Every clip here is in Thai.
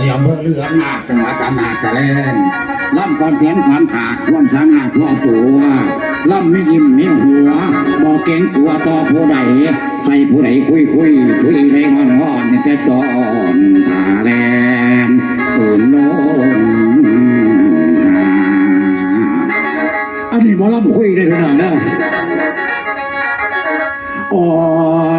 วยอำเภอเรืออำนาจจังหวัดอำนาจเจริญล่ำก่อนเขียนก่อนขาดความสามารถทั่วตัวล่ำไม่ยิ้มไม่หัวบอกเก่งกลัวต่อผู้ใด ใส่ผู้ใดคุยคุยคุยเลยงอนงอนนี่แต่ตอนตาแลนตื่นโนอันนี้หมอล่ำคุยได้ขนาดนั้นโอละดอ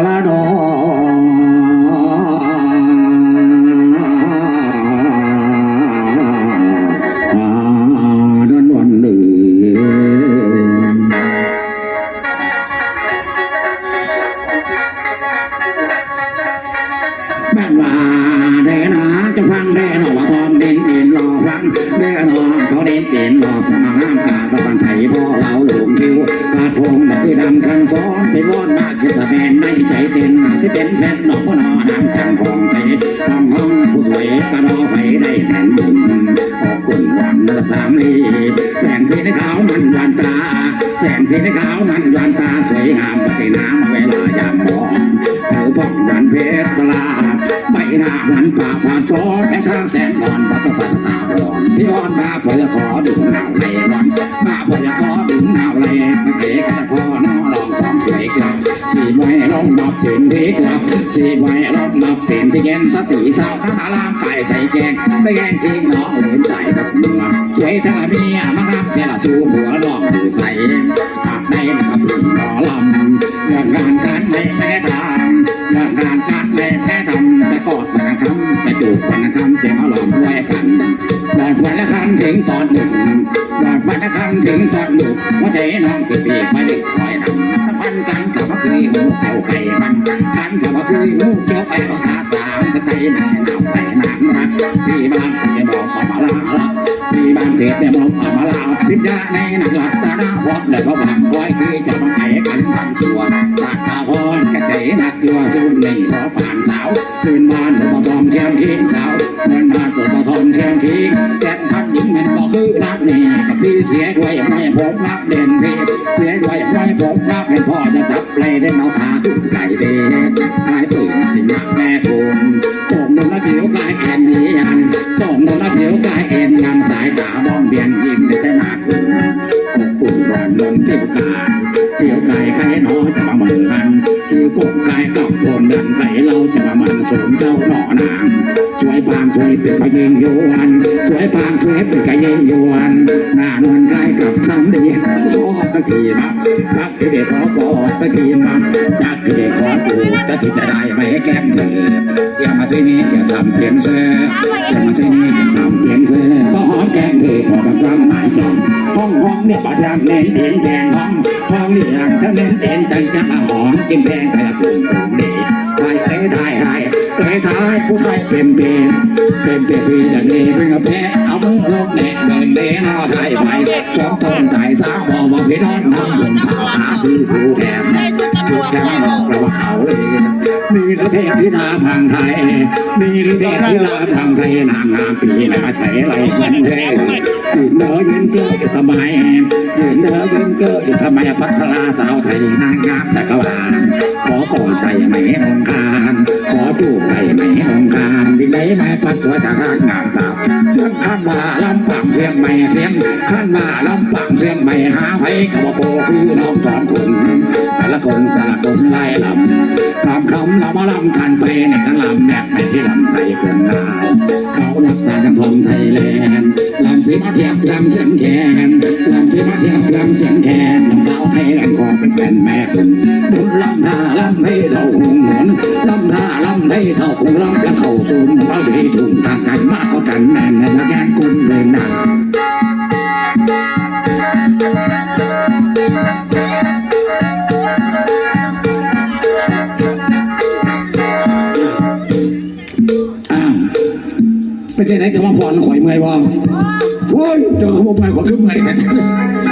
บ้านว่าแดนะจะฟังแดนอว่าตอนเด่นเด่นรอฟังแดนอ เขาเด่นเด่นรอทำมาห้ามกาตะบันไผ่พ่อเราหลงคิวกาทงนักคือดำคันซ้อนไปวอนมากคือตะแมนในใจเต้นที่เป็นแฟนนอกพ่อนอน้ำจังของใจทำห้องผู้สวยกระดอไปได้แหนบุญออกกุ่นหวานละสามลีแสงสีในขาวมันหวานตา แสงสีในขาวมันหวานตาสวยงามปฏิน้ำเวลายามมองเธอพ่องหวานเพชรสลาใบหน้าหวานปากหวานซอสในทางแสงอ่อนปัตตปัตตาบอนพี่อ่อนมาเพื่อขอดึงหนาวเลยวันมาพื่อขอดึงหนาวเลยมาเกกระพอน้อลองความสวยเกือบสีไว้ลองนับถึงที่เกือบสีไว้ลองนับเป็นที่เย็นสติสาวข้าลามไก่ใส่แกงไม่แกงทิ้งน้องเหลือใจกับเมือสวยทั้งละเมียมาครับเทละสูหัวลองดูใส่ขาดในนะครับพี่หมอลำเรื่องงานการไม่แพ้ทางเรื่องงานการไม่แพ้ทำแต่กอด มันคำแต่จูบมันคำเต็มเอาหลอมไว้กันดอนฝันละคันถึงตอนหนึ่งดอนฝันละคันถึงตอนหนึ่งหัวใจน้องคือปีไฟดึกคอยนำพันกันกับว่าคือหูเก่าไก่มันกันกับว่าคือหูเกี่ยวไปก็หาสามจะไตแม่น้ำไตน้ำรักพี่บ้านจะบอกมามาลาละพี่บ้านเทศเนี่ยบอกมามาลาพิจาในหนักหลับตาหน้าพอดแล้วก็หวังคอยคือจะมาไขกันทำชัวตากตาพรกระเตะนักตัวซุ่มในี่พอผ่านสาวคืนบ้านตัวทองเทียมทิ้งสาวเงินบานตัวทองเทียมทิ้งแสนพันหญิงมันบอกคือรักนี่กับพี่เสียด้วยไม่ผมรักเด่นพี่เสียด้วยไม่ผมรักเด่นพ่อจะจับเลยได้เอาขาขึ้นไก่เด็ดกายตื่นที่นักแม่คุณตกลงแล้วผิวกายแอนเนียนตกลงแล้วผิวกายแอนงานสายตามองเบียนยิ้มในแต่หน้าคุณอบอุ่นร้อนนนผิวกายผิวกายใครหนอจะมาเหมือนกันคือกบกายกั ดันใส่เราจะมามันสูงเจ้าหนอนางสวยปางสวยเป็นขยิงยวนสวยปางสวยเป็นขยิงยวนหน้านวลคล้ายกับคำดีโอ้ตะกี้มารักที่เด็กขอกอดตะกี้มาจากที่เด็กขอดูตะกี้จะได้ไม่ให้แก้มเธออย่ามาซีนี้อย่าทำเพียงเสื้ออย่ามาซีนี้อย่าทำเพียงเสื้อก็หอมแก้มเธอพอมาความหมายจอมห้องห้องเนี่ยประจำเน้นเด่นแดงห้องห้องนี่ห่างถ้าเน้นเด่นใจจะมาหอมกินแพงไปละกลุ่มกลุ่มเด็กไทยเตะไทยไทยเตะไทยผู้ไทยเป็นเป็นเป็นเป็นพี่จะดีเป็นกระแพเอามือลงแหนเดินเดินเอาไทยไปสองทนไทยสาวบอกบอกพี่น้องน้ำบุญพาหาซื้อผู้แถมุดตำรสุดวจแค่เนี่ยบอกราว่าเขาเลยมีประเทศที่นาพังไทยมีประเทศที่นาพังไทยนางงามปีนาใส่ไรเหมือนเทยยืนเด้อยืนเก้ออยู่ทำไมยืนเด้อยืนเก้ออยู่ทำไมพัสลาสาวไทยนางงามตะกรวาลขอกอดใจไหมองคารขอจูบใจไหมองคารที่ไหนไม่พัดสวยทางงามตาเสียงข้านมาลำปังเสียงไม่เสียงข้านมาลำปังเสียงไม่หาไว้กบโปคือน้องสองคนแต่ละคนแต่ละคนไล่ลำตามคำเรามาลำคันไปในกันลำแบบไม่ที่ลำไทยคนดาเขารักษาทองไทยแลนด์ลำสีมาเทียบลำเสียงแคนลำสีมาเทียบลำเสียงแคนลำสาวไทยแลนด์ขอเป็นแฟนแม่คุณบุลำท่าลำให้เราหงหนลำท่าลำให้เท่าคงลำและเข้าสูงเราดีทุ่งทางกันมากกว่ากันแน่นและแกนกุนเดินดั อนข่อยเมื่อยบ่โอ้ยเจอเขาบอกไปขอขึ้นใหม่กัน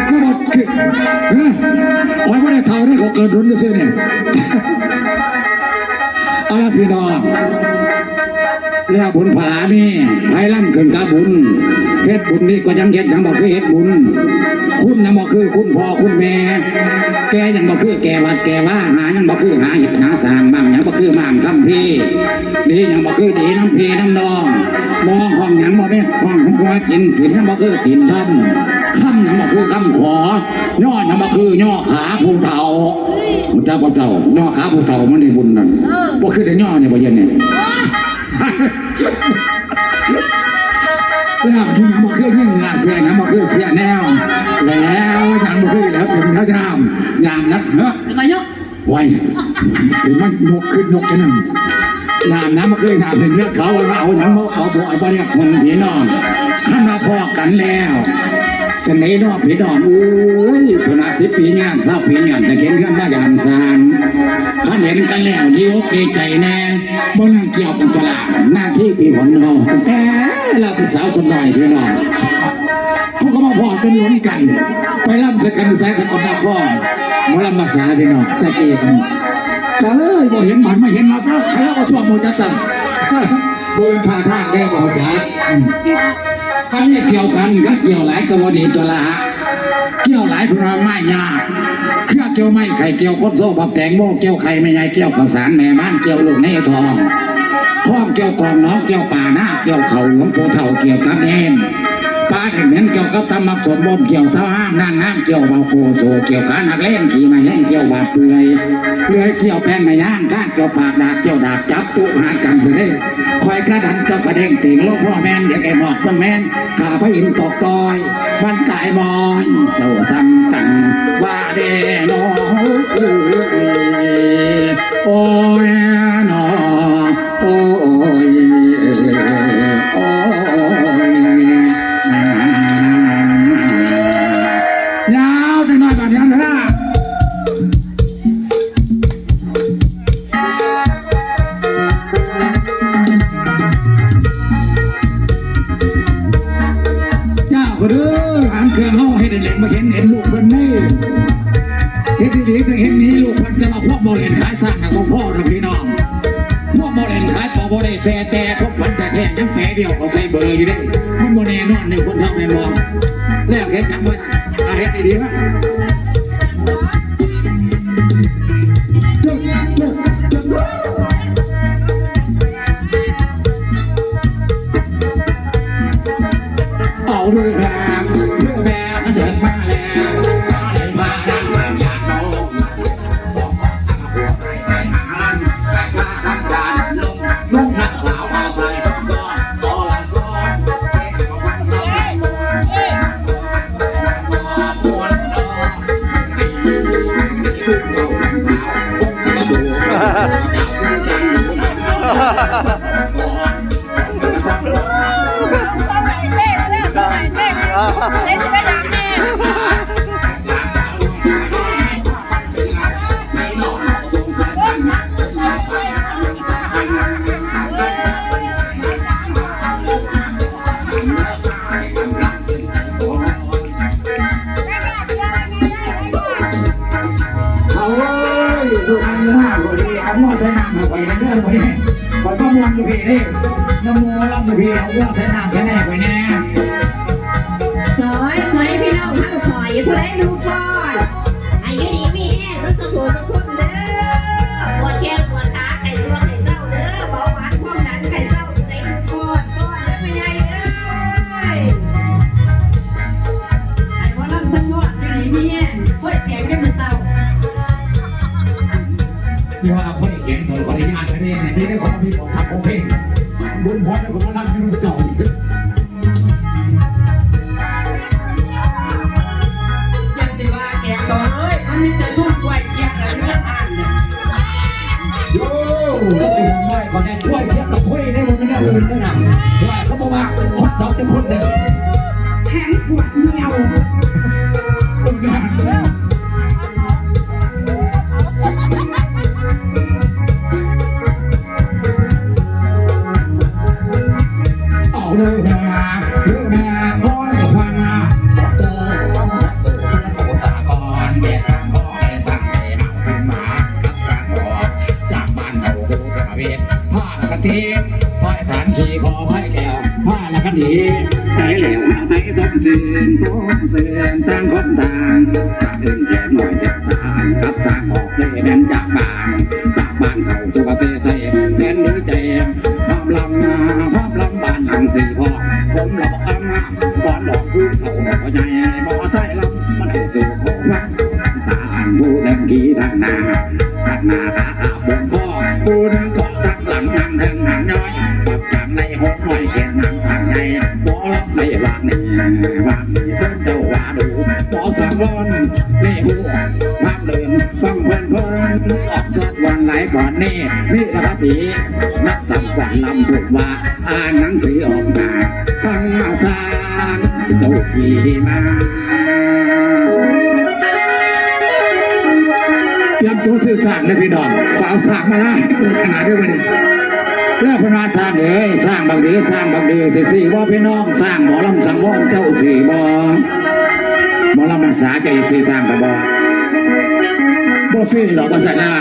ไม่หมดคือนะข่อยไม่ได้เท่าที่เขอเกิดรุนด้วยเนี่ยเอาละพี่น้องแล้วบุญผานี่ไพ่ล่ำเกินกาบบุญเฮ็ดบุญนี่ก็ยังเฮ็ดยังบอกคือเฮ็ดบุญ คุณยังบอกคือคุณพ่อคุณแม่ แกยังบอกคือแกวัดแกว่าหายังบอกคือหาเห็ดหาสางบ้างยังบอกคือบ้างคำพี่ดียังบอกคือดีน้ำพีน้ำนองมองห้องยังบอกไม่ห้องของกูกินศีลยังบอกคือศีลธรรมคำยังบอกคือคำขอย่อยังบอกคือย่อขาผู้เฒ่ามันจะบ่เฒ่าย่อขาผู้เฒ่ามันในบุญนั่นบ่คือได้ย่อเนี่ยบ่เย็นเนี่ยแล้วที่ยังบ่คือยิ่งง ถึงมันยกขึ้นยกกันนั่นนามน้ำมาเคยถามเป็นเรื่องเขาว่าเอาหนังมาเอาบ่อยบ่เนี่ยคนผีนอนท่านมาพอกันแล้วกันไหนนอกผีนอนอุ้ยขนาดสิบปีงานเศร้าปีงานแต่เห็นกันมายามซานท่านเห็นกันแล้วดีอกดีใจแน่บ่นั่งเกี่ยวกันตลาดหน้าที่ปีผลเราแต่เราเป็นสาวสนอยพี่น้องพวกเขามาพอกันล้นกัน ไปร่ำสักกันแสกันกับพ่อ มาลำมาสาพี่น้องแต่เองก็เลยบ่เห็นมันไม่เห็นเราก็ใครเอาทั่วหมดจะสั่งบนชาท่าแก้บอกจักอันนี้เกี่ยวกันก็เกี่ยวหลายกรณีตัวละฮะเกี่ยวหลายคุณไม่ยากเครื่องเกี่ยวไม่ไข่เกี่ยวคดโซ่บอกแตงโมเกี่ยวไข่ไม่ใหญ่เกี่ยวข้าวสารแม่บ้านเกี่ยวลูกในทองข้องเกี่ยวกองน้องเกี่ยวป่าหน้าเกี่ยวเขาหลวงปู่เท่าเกี่ยวกับเอ็น ปลาถึงเห็นเกี่ยวกับตำมักสมบ่มเกี่ยวเสาห้ามนั่งห้ามเกี่ยวเบาโกโซเกี่ยวขานักเล่งขี่มาแห้งเกี่ยวบาดเปื่อยเลื่อยเกี่ยวแป้นมาย่างข้างเกี่ยวปากดาบเกี่ยวดาบจับตุหากันเสด็จคอยกระดันเจ้ากระเด้งติ่งโลกพ่อแม่นเดี๋ยวแกหมอดต้องแม่นขาพระอินทร์ตกตอยมันกายมอนเจ้าซ้ำกันว่าเดโนโอ้ยนอ เจ้าคนเด้อหางเครื่องเฮาให้ได้เล่นมาเห็นเห็นลูกเพิ่นนี่เฮ็ดดีๆก็เห็นนี้ลูกเพิ่นจะมาควบโมเลนขายสร้างกับพ่อนะพี่น้องควบโมเลนขายต่อบ่ได้แซ่แต่พวกพันแต่แท้ยังแผลเดียวก็ใส่เบอร์อยู่เด้มันโมแน่นอนในคนทำแม่นบ่แล้วเฮ็ดกันว่าเฮ็ดดีๆวะ เราจะ เอาหม้อใส่น้ำแค่ไหนไปแน่อยซอยพี่น้องทั้งซอยผู้ใดดูก่อนอายุดีมีแห้งรถสมุนสมุนเด้อปวดแขนปวดขาไข่ส่วนไข่เศร้าเด้อเบาหวานความดันไข่เศร้าใจดูก่อนก่อนเด้อไม่ใหญ่เด้อไอ้ว่าลำสังวดอยู่นี่มีแห้งค่อยเปลี่ยนกันเป็นเต่านี่ว่าคนเขียนตัวคนที่อ่านไปนี่นี่ได้คนที่บอกทำโอเคบุ กับการบอกจากบ้านเขาดูสาเวผ้ากะทิพ่อสารขีคันนี้ไปแล้วไปต้องเสื่อมต้องเสื่อมต่างคนต่างจากเดินแค่หน่อยจากทางกับทางออกได้แน่นจากบ้านจากบ้านเขาสุภาเสใส่แสนดื้อใจพร้อมลำนาพร้อมลำบ้านหลังสี่พ่อผมหลอกอ้ำก่อนดอกคือเขาบอกใหญ่บ่ใส่ลำมันให้สู่ขอฟังทางผู้เดินขี่ทางหน้าทางหน้าขาขาบนข้อผู้เดิน บ่สามร้อนนี่หัวภาพเดินฟังเพลินเพลินออกสักวันไหลก่อนนี่นี่นะครับผีนักสัมฝันลำพูดว่าอ่านหนังสือออกมาทั้งอาสางเจ้าขี่มาเตรียมตัวสื่อสารนะพี่น้องฝากสร้างมาละตัวขนาดด้วยมันเรื่องพนาสร้างเด้สร้างบางดีสร้างบางดีสิสี่ว่าพี่น้องสร้างหมอลำสังวรเจ้าสี่บ อหมอลำภาษาใจสี่สร้างกระบอกบ่ซื้อดอกภาษาลา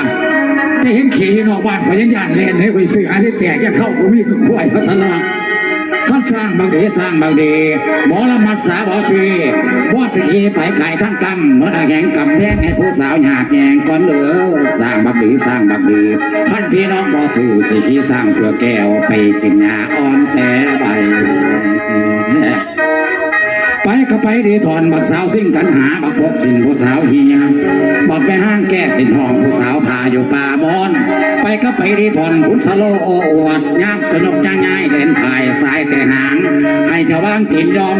จะเห็นขี่นอกบ้านเขายังย่านเล่นให้ไปซื้ออันที่แตกจะเข้ากูมีคือควายพัฒนาท่านสร้างบางดีสร้างบางดีหมอละมัดสาบอสีว่าสิขีไปไก่ทั้งกำเมื่อแข่งกำแพงให้ผู้สาวหยาดแยงก่อนเหลือสร้างบางดีสร้างบางดีท่านพี่น้องบอสื่อสิขีสร้างเพื่อแก้วไปกินยาอ่อนแต่ใบ ไปก็ไปดีถอนบักสาวสิ่งกันหาบักบกสินผู้สาวเฮียบอกไปห้างแก้สินห้องผู้สาวพาอยู่ป่าบอน ไปก็ไปดีถอนพุทธโลโออวดย่ำกระนกจ้างง่ายเล่นถ่ายสายแต่หาง ให้เจ้าว่างกินยอม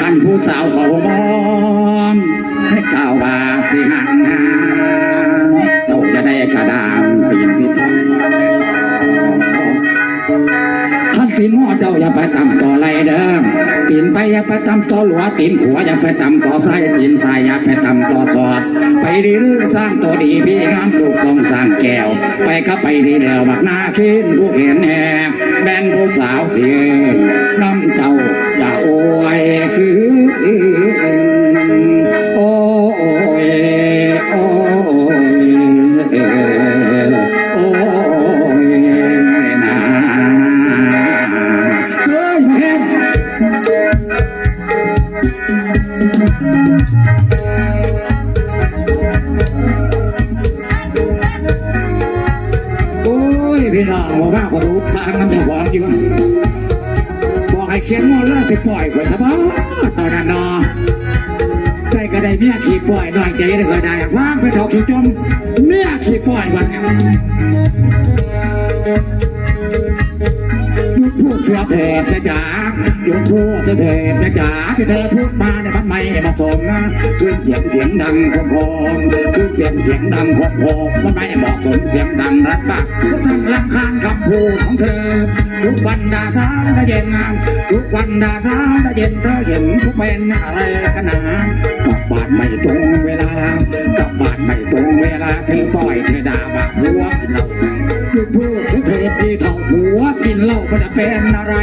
คันผู้สาวเขามอมให้กล่าวว่าสิหันหาเจ้าจะได้กระดา ตีนหัวเจ้าอย่าไปตำต่อไรเด้อตีนไปอย่าไปตำต่อหลัวตีนขัวอย่าไปตำต่อไส้ตีนทรายอย่าไปตำต่อสอด ไปดีหรือสร้างตัวดีพี่งามลูกทรงสร้างแก้ว ไปก็ไปดีแล้วบักหน้าขึ้นผู้เห็นแหบแบนผู้สาวเสียน้ำเจ้า พี่น้องบอกว่าขอรู้ทางน้ำเดือดร้อนอยู่บอกให้เขียนมอแล้วสิปล่อยคนซะบ้าตอนนั้นเนาะใจก็ได้เมียขี่ปล่อยหน่อยใจได้ก็ได้ว่างไปเถกขี่จมเมียขี่ปล่อยวันนี้ พูดเสียเถิดนะจ๋าหยุดพูดเถิดนะจ๋าที่เธอพูดมาเนี่ยมันไม่เหมาะสมนะขึ้นเสียงเสียงดังโคมๆขึ้นเสียงเสียงดังโคมมันไม่เหมาะสมเสียงดังรักปากก็ทั้งรำคาญคำพูดของเธอ ทุกวันดาสาวดาเย็นทุกวันดาสาวดาเย็นเธอเห็นทุกเป็นอะไรกันหนากลับบ้านไม่ตรงเวลากลับบ้านไม่ตรงเวลาเธอปล่อยเธอด่าว่าหัวเหล้า หยุดพูดเธอเธอดีเท่าหัวกินเหล้ามันจะเป็นอะไร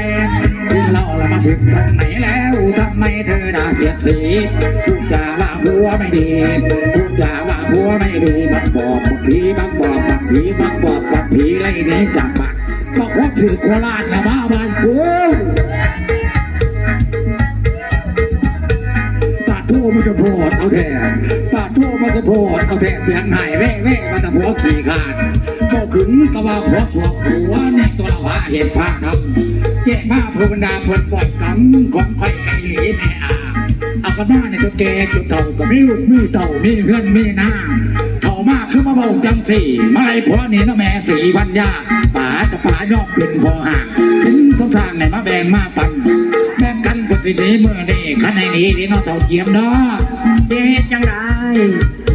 กินเหล้าแล้วมาถึงตรงไหนแล้วทำไมเธอด่าเสียดสีพูดจาว่าหัวไม่ดีพูดจาว่าหัวไม่ดีบักบอกบักผีบักบอกบักผีบักบอกบักผีไล่นี้จับบักบอกว่าถือโคราชนะมาบ้านกูปาดทั่วมันจะโพดเอาแท้ปาด มันจะโพดเอาแท้เสียงหายแว่แว่มันจะหัวขี่ขาดก็ขึงก็ว่าหัวสวกหัวนี่ตัวละว่าเห็นภาคครับเจ๊มาพูบรรดาเพิ่นปล่อยกำของไข่ไก่หลีแม่อาเอากันมาในตัวแกจุดเต่าก็มีลูกมีเต่ามีเพื่อนมีหน้าเข้ามาคือมาเบาจังสี่มาไล่ผัวนี่นะแม่สีพันยาป่าจะป่ายอกเป็นพอห่างถึงต้องสร้างไหนมาแบ่งมาปันแบ่งกันกดสินี้เมื่อนี้ขันในนี้นี่น้องเต่าเทียมเนาะ เจ๊จังไร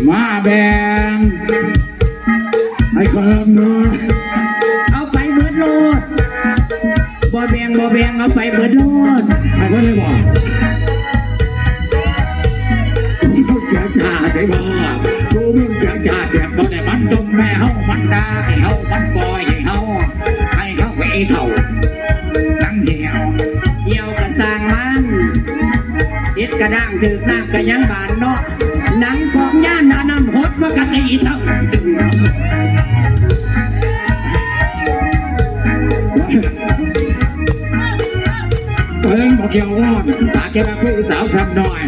มาแบ่งให้เพิ่มเนาะเอาไปเบิดโลดบ่แบ่งบ่แบ่งเอาไปเบิดโลดให้เพิ่มเลยบอกผู้เสียจ่าใช่บ่ผู้มึงเสียจ่าเสียบ่ได้มันจมแม่เฮามันด่าให้เฮามันปล่อยให้เฮาให้เขาไปเท่า กระด้างถือน้ากระยังบานเนาะหนังของย่านนานำหดว่ากะตีตั้งเพิ่งบอกเกี่ยวว่าตาแกมาคุยสาวซ้ำหน่อย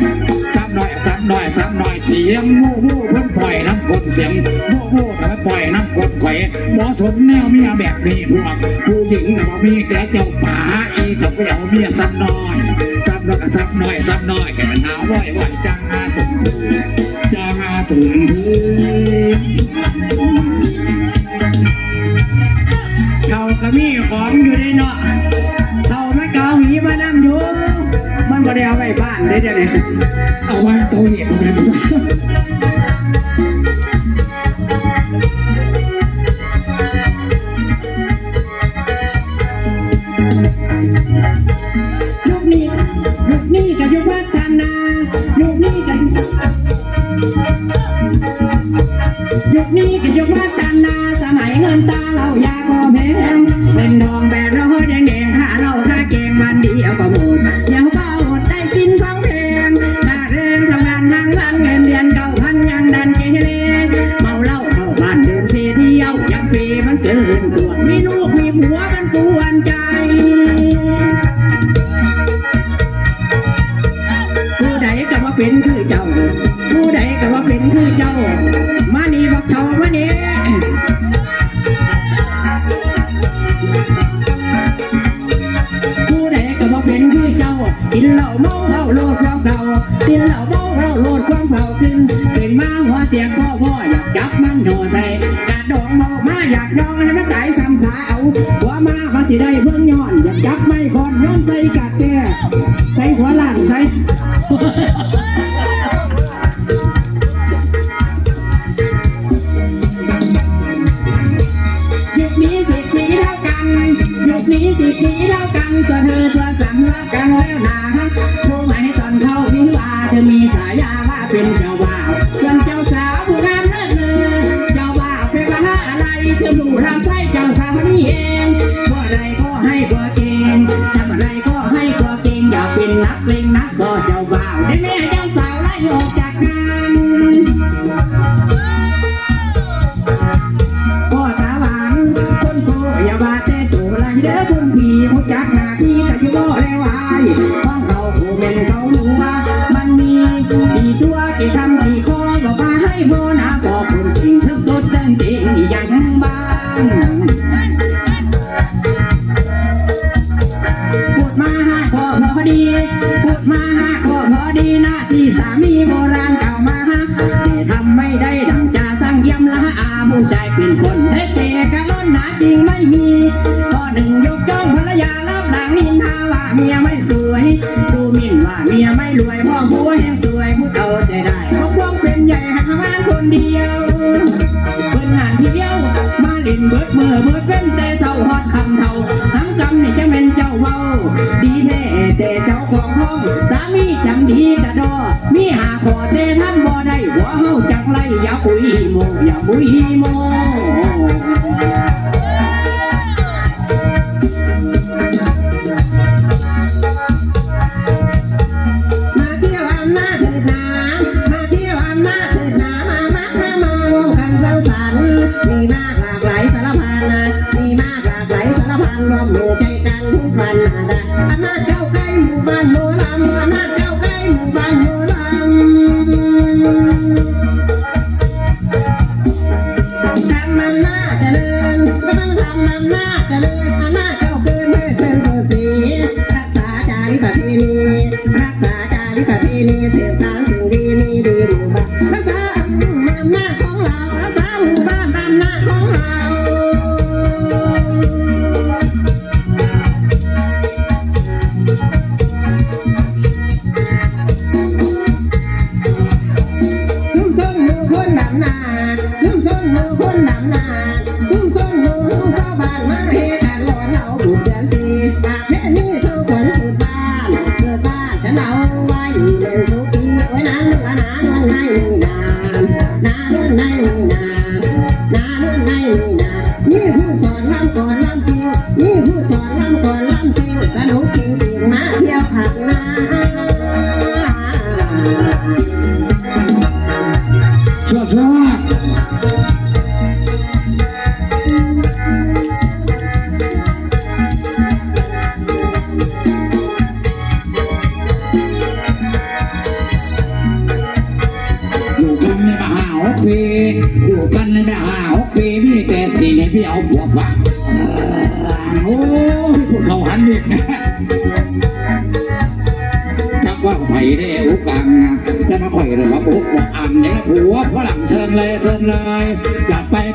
ซ้ำหน่อยซ้ำหน่อยซ้ำหน่อยเสียงมู่มู่เพิ่งปล่อยน้ำกดเสียงมู่มู่แต่ไม่ปล่อยน้ำกดข่อยหมอทนแนวเมียแบบนี้พวกผู้หญิงแต่ว่ามีแต่เจ้าป่าอีแต่ก็เอาเมียซ้ำหน่อย ซักน้อยซักน้อยแก่นาวไหวไหวจางอาสุนจังอาสุนพื้นเขาก็มีของอยู่ในเนาะเขาไม่เกาหนีมานั่งอยู่มันก็เด้เอาไปบ้านได้จ้ะเลย เป็ เดียวเพิ่นหานเดียว มาเล่นเบิดเมื่อเบิดเป็นแต่เศร้าหอดคำเท่าทั้งกำนี่จะเป็นเจ้าเมาดีแท่แต่เจ้าของห้องสามีจำดีจะดอ มีหาขอแต่ท่านบ่ได้หัวเฮาจักไรอย่าปุยโมอย่าปุยโม ดีมีเศษสารสิ่งดีมีดีหมู่บ้า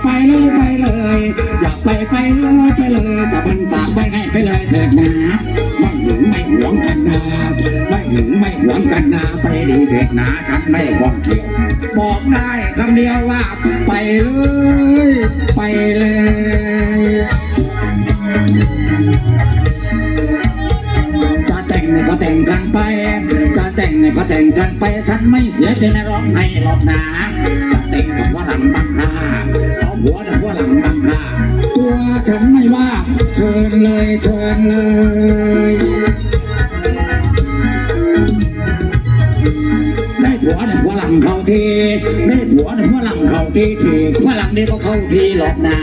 ไปไปเลยไปเลย อยากไปไปเลยไปเลยแต่มันตากไปให้ไปเลยเถิดนะไม่หึงไม่หวงกันนะไม่หึงไม่หวงกันนะไปดีเถิดนะฉันไม่ข้องเกี่ยวบอกได้คำเดียวว่า ไปเลยไปเลยจะแต่งเนี่ยก็แต่งกันไปจะแต่งเนี่ยก็แต่งกันไปฉันไม่เสียใจนะร้องให้หรอกนะ จะแต่งกับว่าหลังบังคาเอาหัวนะว่าหลังบังคาตัวฉันไม่ว่าเชิญเลยเชิญเลยได้ผัวเนี่ยฝรั่งเขาทีได้ผัวเนี่ยฝรั่งเขาทีทีฝรั่งนี่ก็เข้าทีหรอกนะ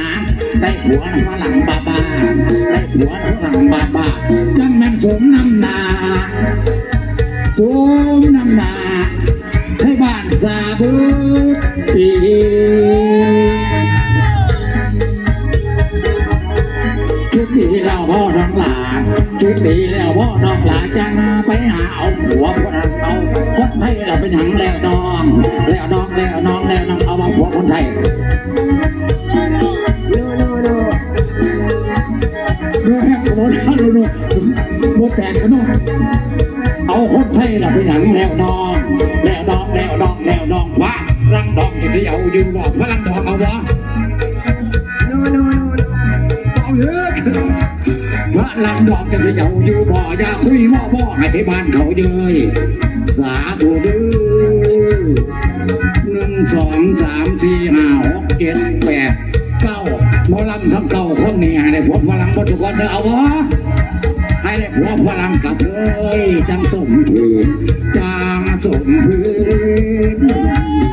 ได้ผัวเนี่ยฝรั่งบ้าบ้าได้ผัวเนี่ยฝรั่งบ้าบ้านั่นมันสมน้ำหนาสมน้ำหนา สาบุตรีคิดดีแล้วพ่อน้องหลานคิดดีแล้วพ่อน้องหลาจะมาไปหาเอาผัวฝรั่งเอาคนไทยเราเป็นหังแล้วดองแล้วดอง แล้วน้องแล้วน้องเอามาผัวคนไทยดูดูดูดูแฮกโดนดูดูดูแตกกันนู่นเอาคนไทยเราเป็นหังแล้วดองแล้วดองแล้วดองแล้อง รังดองที่เอาอยู่บอกฝรั่งดองเอาวะดูดูดูเอาเยอะพระลังดอกจะเหยาอยู่บ่อย่าคุยม่อบ่อให้ที่บ้านเขาเยยสาธุดื้อหนึ่งสองสามสี่ห้าหกเจ็ดแปดเก้าหมอลำทั้งเก้าคนนี่ให้ได้ผัวฝรั่งหมดทุกคนเด้อเอาวะให้ได้ผัวฝรั่งกับเอ้ยจังสมพื้นจางสมพื้น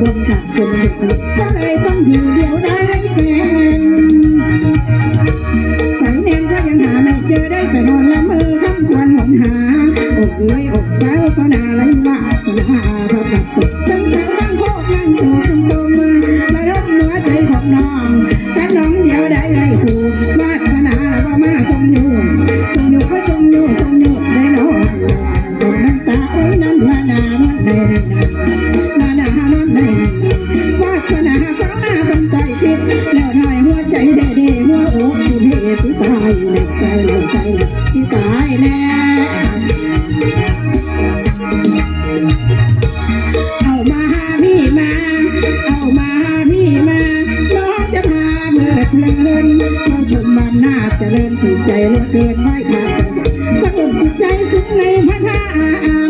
บนขากคนหยุดก็เลยต้องอยู่เดียวได้แฟนสายแนมก็ยังหาไม่เจอได้แต่นอนละเมอคำควรหนหาอกเอ้ยอก ใจสุขในพระธาตุ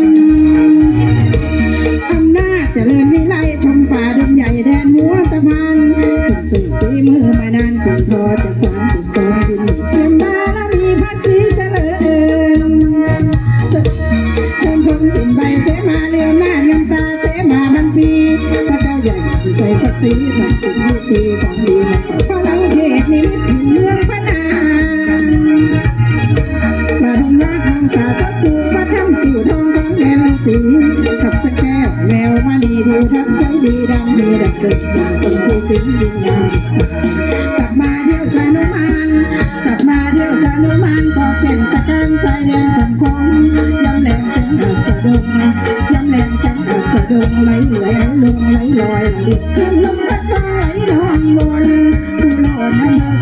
ผู้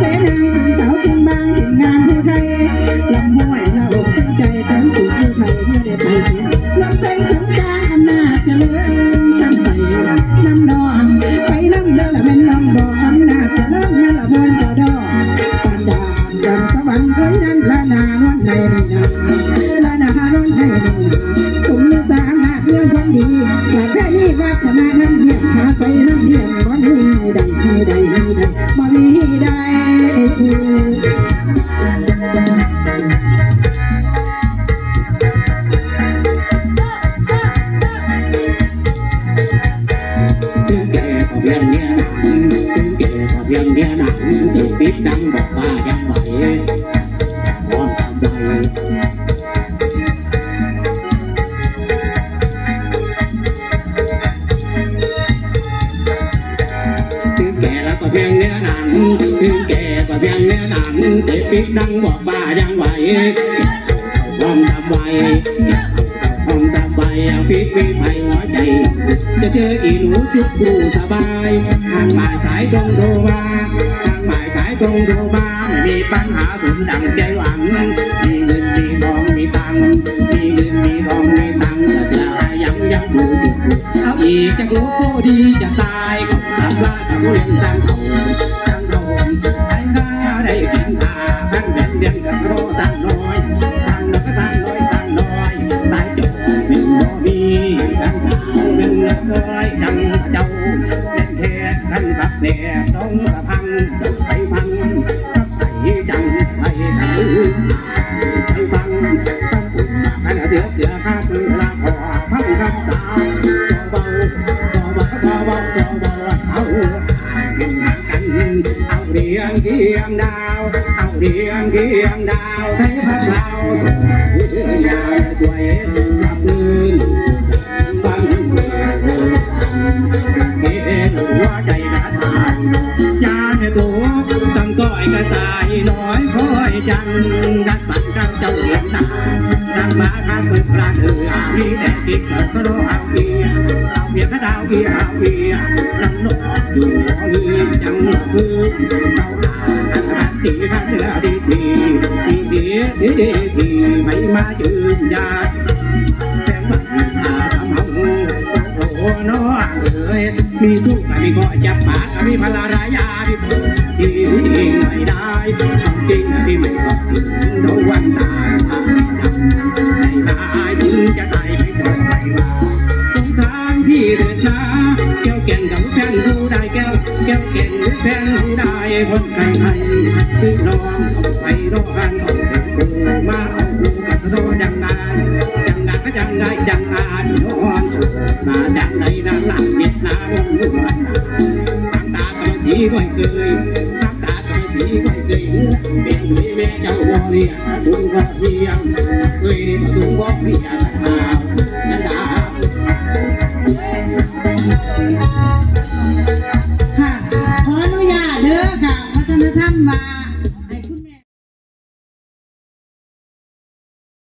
เพียงเนี้ยหนังถึงปิดดังบอกว่ายังไหวพร้อมทำไวพร้อมทำไวปิดปิดไฟหัวใจ จะเจออีหนูจุกดูสบายทางบ่ายสายตรงโทรมาทางบ่ายสายตรงโทรมาไม่มีปัญหาสมดังใจหวัง มีเงินมีทองมีตังมีเงินมีทองมีตังจะยังยังดูจุกดูเอาอีกจะรู้ก็ดีจะตายทำว่าจะเรียนจังเขาจังโดน ข้ มีทุกข์มีก็จับปากมีพลารายาที่พูดที่ไม่ได้ความจริงที่ไม่ก็ถึงดวันตายทำจำไม่ได้ถึงจะตายไม่ต้องไปว่าสงสารพี่เถิดนะแก้วแก่นกับแฟนผู้ใดแก้วแก้วแก่นแฟนผู้ใดคนไข้ไทยคือน้องไปรอกันต้องเป็นมาเอากูกกับสะโดยังงานยัง ยังไงยังงานนอนมาจากไหนนั่นหลังเวียดนามมุ่งมันน้ำตาตัวสีไว้เกยน้ำตาตัวสีไว้เกยเป็นอยู่ที่แม่เจ้าวอเรียสูงกว่าเรียงเคยได้มาสูงกว่าเพียงหา